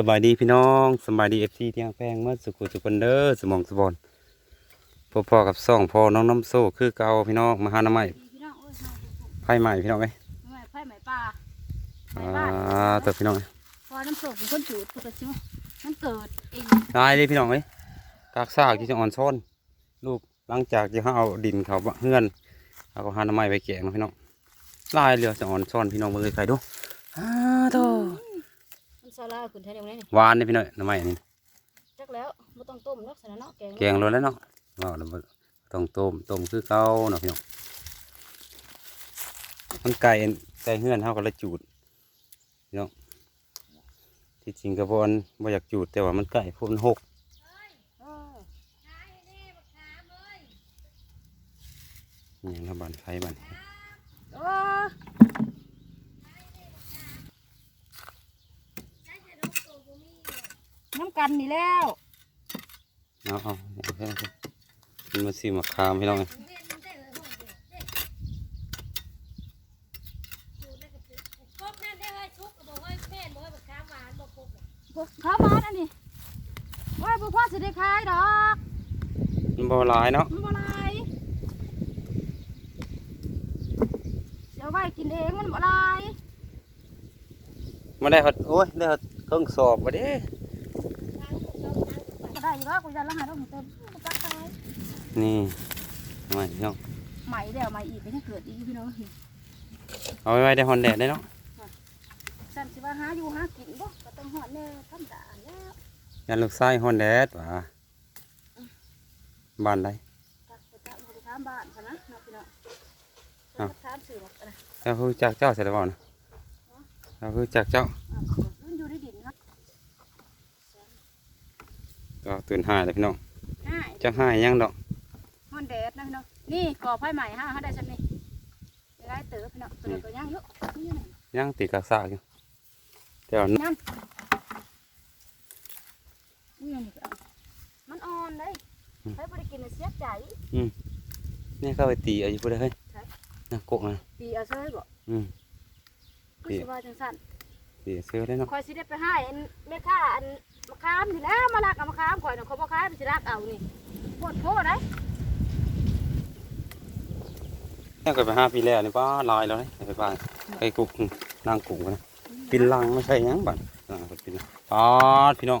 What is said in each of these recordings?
สบายดีพี่น้องสบายดีเอฟซีที่ยงแพงเมื่อสุขุสุขคนเด้อสมองสบอนพอพอๆกับซ่องพอน้องน้ำโซ่คือเก่าพี่น้องมาหาหน้ำใหม่พี่น้องโอ้ยเฮาไผ่ใหม่พี่น้องไหมไม่ไผ่ไหมป่าไหมอ่าบ้านตัวพี่น้องเอ้ยพอน้ำโศกเป็นคนจูดปกติมันเกิดเองได้เลยพี่น้องเอ้ยกากซากที่จะอ่อนซ้อนลูกหลังจากที่เขาเอาดินเขาเฮือนเอาก็หาหน้ำใหม่ไปแกงเนาะพี่น้องลายเรือจะอ่อนซ้อนพี่น้องมาเลยใครดูอ้าโตมัน ซาลาขึ้นแท้เดียวนี้นี่หวานเลยพี่น้องหน้ำใหม่อันนี้จักแล้วไม่ต้องต้มเนาะสนะเนาะแกงแกงเลยแล้วเนาะว่าแล้วบ่ต้องต้มต้มคือเก่าเนาะพี่น้องมันไก่ไก่เฮือนเฮาก็ละจูดพี่น้องที่จริงก็บ่อันบ่อยากจูดแต่ว่ามันไก่พวกมันหกเอออหย่างละบานไข่บานโอ้ น้ำกันนี่แล้วเอาเอาเอาเอาเอามันมาซีมะขามพี่น้องเอ้ยพวกข้าวมันอันนี้ว่าพวกพ่อสิได้ขายดอกมันบ่หลายเนาะมันบ่หลายเดี๋ยวไว้กินเองมันบ่หลายมาได้ฮอดโอ้ยได้ฮอดเครื่องสอบบ่เด้ ได้อยู่แล้วกูจะละหาต้องเติมมันจักขายนี่ทำไมพี่น้องใหม่แล้วใหม่อีกไปยังเกิดอีกพี่น้องเอาไว้ไว้ได้ฮอนแดดได้เนาะสั่นสิว่าหาอยู่หากินบ่ก็ต้องหอดแน่ธรรมดาแล้วยันลูกไส้ฮอนแดดว่ะบ้านใดจักไปจักบริถามบ้านเขานะเนาะพี่น้องอ้าวถามสื่อบอกนะเราคือจากเจ้าเสร็จแล้วบ่นะเราคือจากเจ้า อ้าวมันอยู่ในดินครับ ก็ ตื่นหายเลยพี่น้องห้าจะหายยังดอกฮอนแดดนะพี่น้องนี่ก่อไฟใหม่ฮะเขาได้ชั้นนี่ยังไงเต๋อพี่น้องตัวนี้ก็ย่างเยอะนี่นะยังติดกระซากอยู่แต่ว่าย่างนี่นี่ก็เอามันอ่อนเลยให้บริกินน่ะเสียใจนี่เข้าไปตีเอาอยู่พุ่นเลยเฮ้ยใช่นะกกนะปีเอาเซ้ยบ่อืมก็สิว่าจังสั่นตีเสื้อได้เนาะคอยสิได้ไปให้อันแม่ค้าอัน มะขามนี่แหล้วมาลักเอามะขามข่อยน่ะเขาบ่ขายมันสิรักเอานี่ปวดโพได้นี่เคยไปห้าปีแล้วนี่ป้าลายแล้วนี่ไปบ้านไอ้กุกนางกุกนะปินลังไม่ใช่หยังบ้านอ่าปินลังป้าดพี่น้อง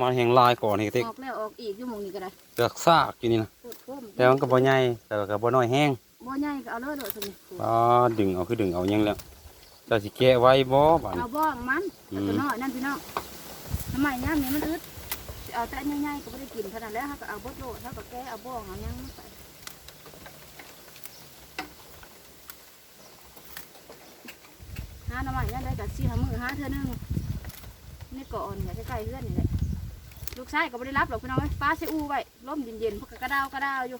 มาแห่งลายก่อนนี่เต็กออกแล้วออกอีกอยู่หมองนี้ก็ได้เลือกซากอยู่นี่นะปวดโพมแต่มันก็บ่ใหญ่แต่ก็บ่น้อยแห้งบ่ใหญ่ก็เอาเลยโดดซั่นนี่ป้าดดึงเอาคือดึงเอาหยังแล้วเจ้าสิแกะไว้บ่บ้านเอาบ้องมันอืเอามตัวน้อยนั่นพี่น้อง ทำไมย่ามนี้มันอึดสิเอาแต่ใหญ่ๆก็บ่ได้กินเท่านั้นแหล้วเฮาก็เอาเบดโลดเฮาก็แก้เอาบ้องเอาหยังมาใส่หาหน่อไม้นั่นได้ก็สิหามื้อหาเทื่อนึงนี่ก่อนเนี่ยใกล้ๆเฮือนนี่แหละลูกชายก็บ่ได้รับหรอกพี่น้องเอ้ยป้าใส่อูไว้ลมเย็นๆพวกก็กระดาวกระดาวอยู่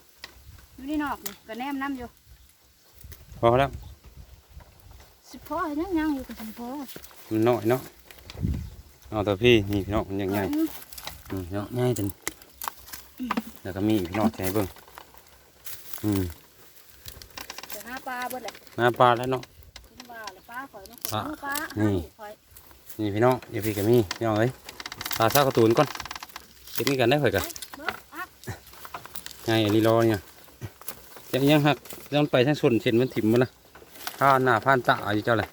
อยู่นี่นอกนี่ก็แนมน้ำอยู่พอแล้วสิพอให้ยังยังอยู่กับสิพอมันน้อยเนาะ เอาตัวพี่นี่พี่น้องมันยังใหญ่อืมอืมเนาะง่ายจังแล้วก็มีอีกพี่น้องใจเบิ่งอืมเดี๋ยวหาปลาเบิดแหละมาปลาแล้วเนาะขึ้นปลาเลยปลาข่อยเนาะปลาเอาปลานี่ให้ข่อยนี่พี่น้องเดี๋ยวพี่ก็มีพี่น้องเอ้ยปลาซากระตูนก่อนเก็บนี่กันได้ข่อยกะเบิดอะง่ายอันนี้รอเนี่ยจะยังหักยังไปทั้งส่วนเช่นมันถิ่มมันละผ่านหน้าผ่านตาอยู่เจ้าเลย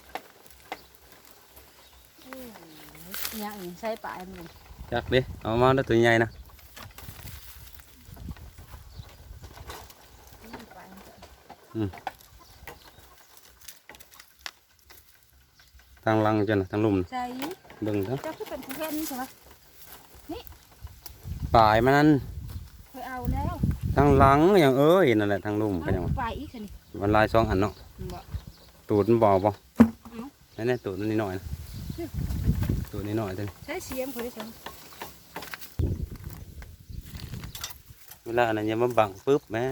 ยังอีก ใส่ปลาอันหนึงจักเด้เอามาแล้วตัวใหญ่นะปลาอันหนึ่งทางลังจ้ะนะทางลุ่มน่ะใส่เบิ่งทั้งเจ้าคือเป็นผู้เห็นใช่ไหมปลายมันนั่นเคยเอาแล้วทางหลังอย่างเอ้ยนั่นแหละทางลุ่มก็ยังเอาปลาอีกสินี่มันลายสองอันเนาะบ่ตูดมันบ่บ่เอ้านั่นนี่ตูดมันนิดหน่อยนะ ตูดนิดหน่อยตัวนี้ใช้เสียมคนที่สองเวลาอันนั้นยังมาบังปุ๊บแม่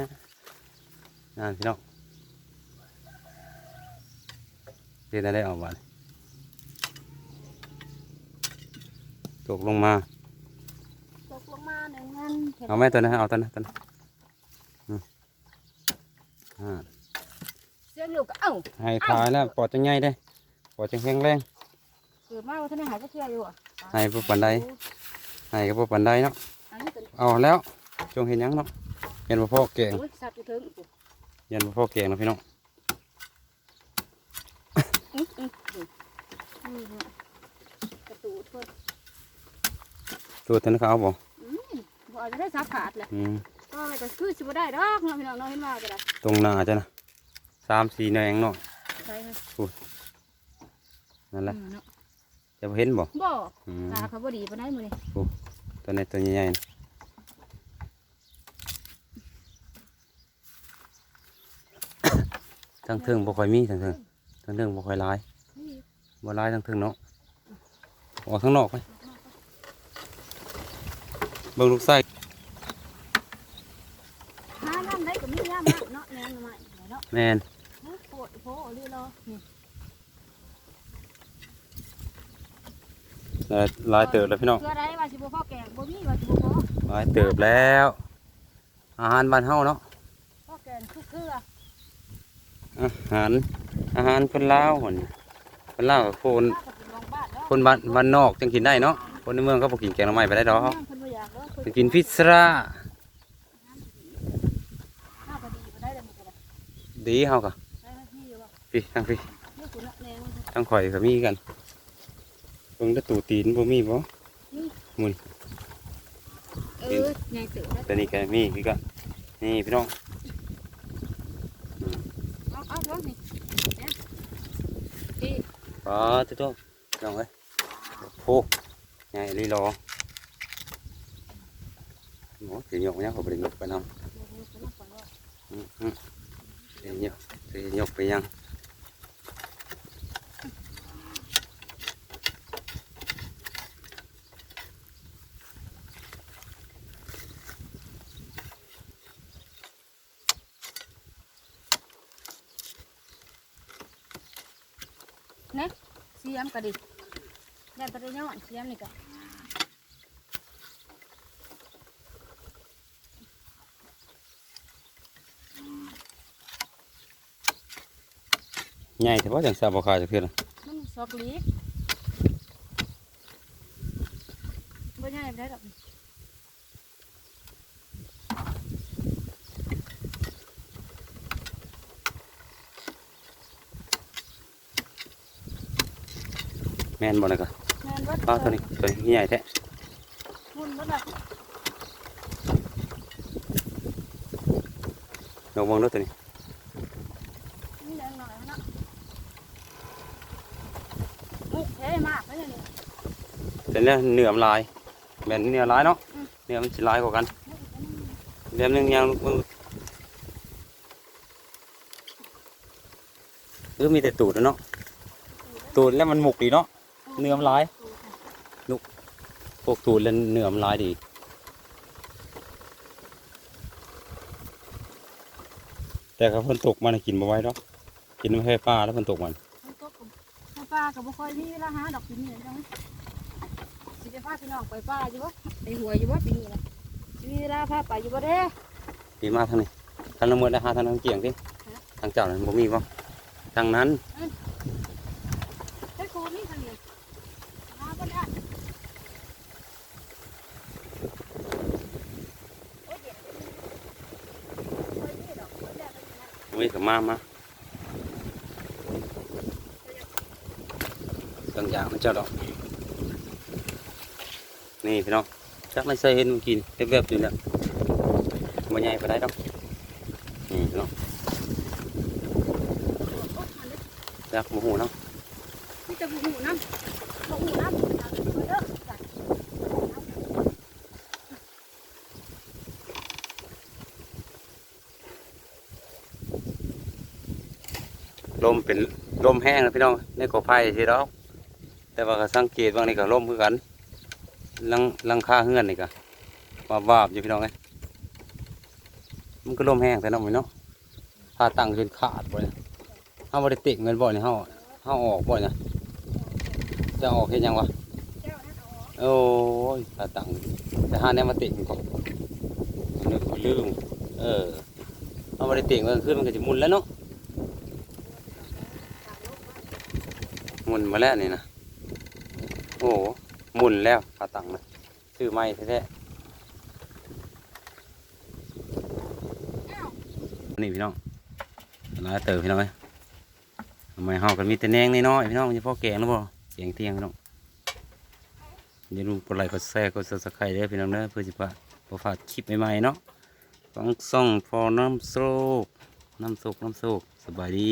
นั่นพี่น้องเรียนได้เอาวันตกลงมาตกลงมาหนึ่งอันห็นเอาแม่ตัวนั้นเอาตัวนั้นตัวนั้นอืมอ่าเสียมลูกก็เอ้าให้ขายแล้วปอดจะง่ายได้ปอดจะแข็งแรง เกิดมาว่าท่านได้หายจะเชื่ออยู่อะให้พวกปันไดให้กับพวกปันไดเนาะอันนี้เป็นเอาแล้วจงเห็นหยังเนาะเห็นว่าพ่อแกงโอ้ยสับอยู่เถิงปุ๊บเห็นว่าพ่อแกงเนาะพี่น้องอื้ออื้ออื้ออืมกระตูดเพิ่นตัวเท่านนเขาบ่อืมบ่เอาจะได้สับขาดเลยอืมก็ก็คือสิบ่ได้ดอกเนาะพี่น้องเนาะเห็นว่าก็ได้ตรงหน้าจ้ะนะสามสี่แนงเนาะใช่ค่ะนั่นแหละ อืมเนาะ จะเห็นบ่บ่อืมตาเขาบ่ดีปานใดมื้อนี้ตัวในตัวใหญ่ๆน่ะทั้งเทิงบ่ค่อยมีทั้งเทิงทั้งเทิงบ่ค่อยหลายนี่บ่หลายทั้งเทิงเนาะออกข้างนอกไปเบิ่งลูกไส้หาน้ำได้ก็มียามน้ำเนาะแนงมาเนาะแม่นโอ้โหโพลีรอนี่ หลายหลายเติบแล้วพี่น้องเกลือได้ว่าสิบ่พอแกงบ่มีว่าสิบ่พอหลายเติบแล้ว อาหารบ้านเฮาเนาะพอแกงทุกเกลืออาหารอาหารคนลาวหั่นคนลาวกับคนถ้าก็กินโรงบ้านเนาะคนบ้านบ้านนอกจังกินได้เนาะคนในเมืองเขาบ่กินแกงหน่อไม้ไปได้ดอกเพิ่นบ่อยากเด้อเพิ่นไปกินพิซซ่าข้าวพอดีบ่ได้แล้วมันก็ได้ดีเฮาก็ได้ที่ว่าพี่ทั้งพี่นี่คุณแนงทั้งข่อยก็มีกัน เบิ่งแตะตูตีนบ่มีบ่เออใหญ่ตื่นแล้วแต่นี่ก็มีคือกันนี่พี่น้องเอาเอาเอานี่เนี่ยที่อ๋อตุ๊กๆน้องเอ้ยโอ้ใหญ่ลีรอโอ้สิยกยังเขาบ่ได้ยกไปนำอืมอืมเดี๋ยวยกเดี๋ยวยกไปยัง เสียมก็ดิแย่ตะได้ย้อนเสียมนี่ก็ใหญ่แต่ว่าจังซาบ่ขาดจักเทื่อน่ะมันซอกลีกบ่ใหญ่ไปได้ดอก แม่นบ่นะก็แม่นบ่ป้าตัวนี้ตัวนี้ใหญ่แท้หุ่นบ่ล่ะลองเบิ่งดูตัวนี้นี่แรงหน่อยเนาะมุกเท่มากเลยนี่แต่เนี่ยเนื้อมันลายแม่นเนื้อลายเนาะอืมเนื้อมันสิลายกว่ากันเดี๋ยวนึงยังเบิ่งเออมีแต่ตูดแล้วเนาะตูดแล้วมันหมุกดีเนาะ เนื้อมันลายพวกตูดแล้วเนื้อมันลายดีแต่เขาฝนตกมันน่ะกินมาไว้เนาะกินไม่ให้ปลาแล้วฝนตกมันมันตกให้ป้าก็บ่ค่อยมีเวลาหาดอกปีนี้จังสิไปพาพี่น้องไปป้าอยู่บ่ไปหัวอยู่บ่ปีนี้นะสิมีเวลาพาไปอยู่บ่เด้ดีมากทางนี้ทางน้ำมันได้หาทางน้ำเกียงที่ทางเจ้านั้นบ่มีบ่ทางนั้น เฮ้ยโคนี่ทางนี้หาบ่ได้โอ้ยเดี๋ยวโอ้ยนี่ดอกโอ้ยแล้ว ก็นี่นะมีกับมามาบางอย่างมันเจ้าดอก นี่พี่น้องจักในใส่เห็นเมื่อกี้นี่แวบๆอยู่เนี่ยมันใหญ่ไปได้ดอกนี่พี่น้อง โอ้ยมันเด้อ จักโมโหเนาะ มีแต่บ่หูน้ำบ่หูน้ำเอาเด้อจ้ะ ล มเป็นลมแห้งนะพี่น้องในกอไผ่สิดอก แต่ว่าก็สังเกตบางนี่ก็ลมคือกันลังลังคาเฮือนนี่ก็วาบวาบอยู่พี่น้องไงมันก็ลมแห้งแต่น้องพี่น้องถ้าตั้งจนขาดบ่เนี่ยเฮาบ่ได้เตะเงินบ่เนี่ยเฮาเฮาออกบ่เนี่ยจะออกเฮ็ดหยังวะเอออกโอ้ยถ้าตั้งแต่หาแนวมาเตะจริงนึกลืมเออเฮาบ่ได้เตะเงินขึ้นมันก็สิหมุนแล้วเนาะ มุนมาแล้วนี่นะโอ้โหมุนแล้วขาตังนะซื้อไม้แท้ๆนี่พี่น้องหลายเติบพี่น้องเอ้ยทำไมเฮากันมีแต่แนงน้อยพี่น้องเฉพาะแกงนะบ่าแกงเที่ยงพี่น้องอย่าลืมกดไลค์กดแชร์กด Subscribe เด้พี่น้องเด้อเพื่อสิว่าบ่พลาดคลิปใหม่ๆเนาะฟังซ่องพอน้ำโซกน้ำโซกน้ำโซกสบายดี